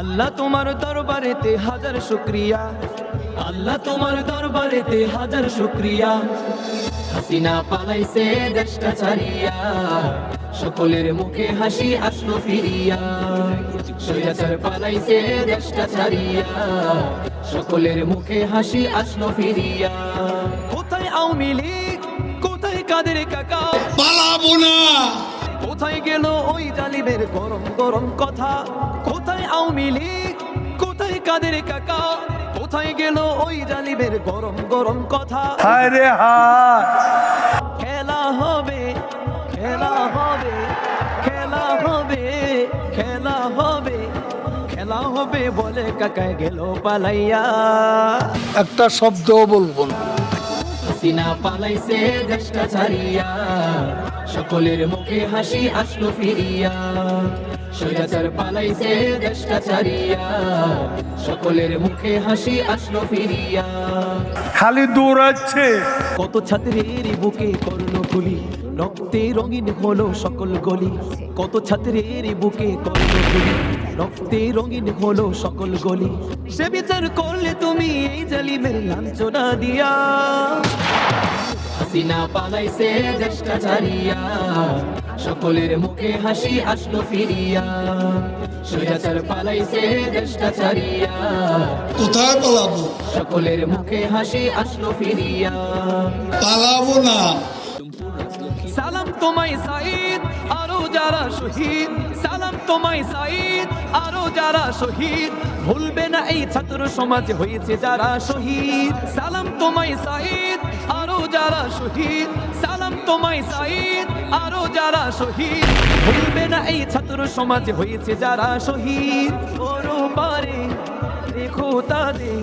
আল্লাহ তোমার দরবারেতে হাজার শুক্রিয়া। আল্লাহ তোমার দরবারেতে হাজার শুক্রিয়া। হাসিনা পালাইছে দেশটা ছাড়িয়া, সকলের মুখে হাসি আসলো ফিরিয়া। সৈয়াচার পালাইছে দেশটা ছাড়িয়া, সকলের মুখে হাসি আসলো ফিরিয়া। কোথায় আওয়ামী লীগ? কোথায় কাদের কাকা? পালাবো না। কোথায় গেল ওই জালিমের গরম গরম কথা? কোথায় আওয়ামী লীগ? কোথায় কাদের কাকা? কোথায় গেল ওই জালিমের গরম গরম কথা? হায় খেলা হবে খেলা হবে খেলা হবে খেলা হবে খেলা হবে বলে কাকায় গেল পালাইয়া। একটা শব্দ বলব না। হাসিনা পালাইছে দেশটা ছাড়িয়া। সকলের মুখে হাসি আসলো ফিরিয়া। সৈরাচার পালাইছে দেশটা ছাড়িয়া সকলের মুখে হাসি আসলো ফিরিয়া। খালি দৌড়াচ্ছে কত ছাত্রের বুকে করল গুলি রক্তে রঙিন হলো সকল গলি। কত ছাত্রের বুকে করল গুলি রক্তে রঙিন হলো সকল গলি। সে বিচার করলে তুমি এই জালিমের লাঞ্ছনা দিয়া। হাসিনা পালাইছে দেশটা ছাড়িয়া সকলের মুখে হাসি আসলো ফিরিয়া। সৈরাচার পালাইছে দেশটা ছাড়িয়া কোথায় পালাবো? সকলের মুখে হাসি আসলো ফিরিয়া। পালাবো না। সালাম তোমায় সাইদ আরও যারা শহীদ। সালাম তোমায় সাইদ আরও যারা শহীদ, ভুলবে না এই ছাত্র সমাজে হয়েছে যারা শহীদ। সালাম তোমায় সাইদ, আরও যারা শহীদ। সালাম তোমায় সাইদ, আরও যারা শহীদ। ভুলবে না এই ছাত্র সমাজে হয়েছে যারা শহীদ। ওরো পারে রেখো তাদের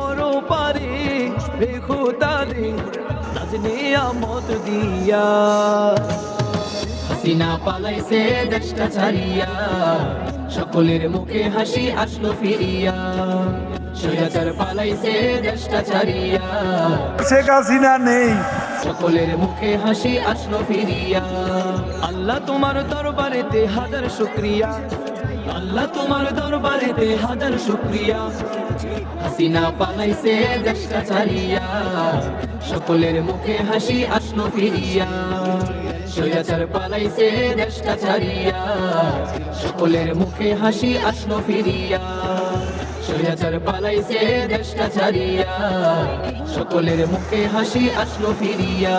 ওরো পারে রেখো তাদের নাজনে আমত দিয়া। হাসিনা পালাইছে দেশটা ছাড়িয়া। সকলের মুখে হাসি আসলো ফিরিয়া। সৈয়াচার পালাইছে দেশটা ছাড়িয়া। শেখ হাসিনা নেই। সকলের মুখে হাসি আসলো ফিরিয়া। আল্লাহ তোমার দরবারেতে হাজার শুক্রিয়া। আল্লাহ তোমার দরবারেতে হাজার শুক্রিয়া। হাসিনা পালাইছে দেশটা ছাড়িয়া। সকলের মুখে হাসি আসলো ফিরিয়া। সৈয়াচার পালাইছে দেশটা ছাড়িয়া। সকলের মুখে হাসি আসলো ফিরিয়া। সৈয়াচার পালাইছে দেশটা ছাড়িয়া। সকলের মুখে হাসি আসলো ফিরিয়া।